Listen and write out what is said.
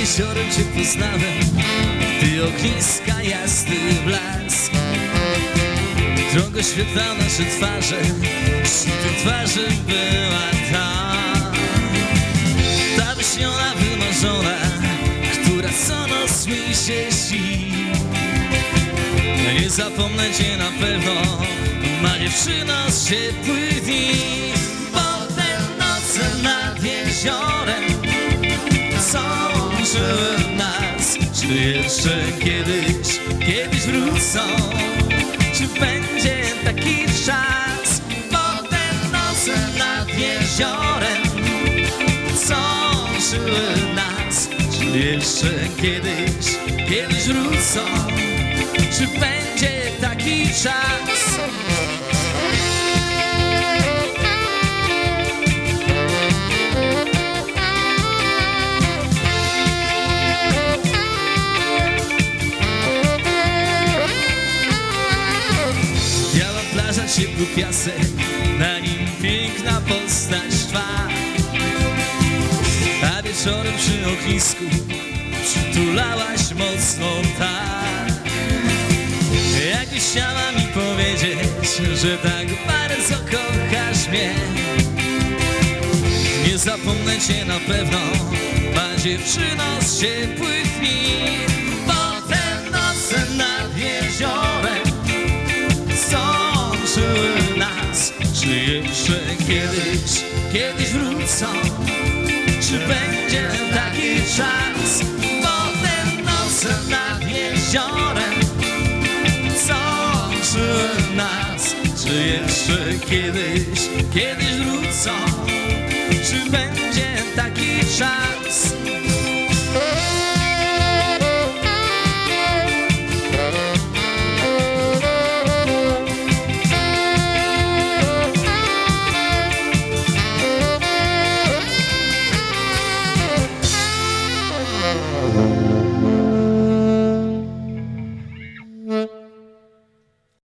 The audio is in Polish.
wieczorem cię poznałem. Ty ogniska jasny blask. Drogą świetla nasze twarze. Przy tej twarzy była ta. Ta wyśniona, wymarzona Która co noc mi się śni. Nie zapomnę cię na pewno Ma dziewczyna z ciepłych dni Sążyły nas Czy jeszcze kiedyś, kiedyś wrócą? Czy będzie taki czas Potem noce nad jeziorem Sążyły nas? Czy jeszcze kiedyś, kiedyś wrócą? Czy będzie taki czas ciepły piasek Na nim piękna postać twa A wieczorem przy ognisku Przytulałaś mocno tak. Jakbyś chciała mi powiedzieć Że tak bardzo kochasz mnie. Nie zapomnę cię na pewno Ma dziewczyno z ciepłych dni nas. Czy jeszcze kiedyś, kiedyś wrócą? Czy będzie taki czas? Potem noce nad jeziorem Sączyły nas? Czy jeszcze kiedyś, kiedyś wrócą? Czy będzie taki czas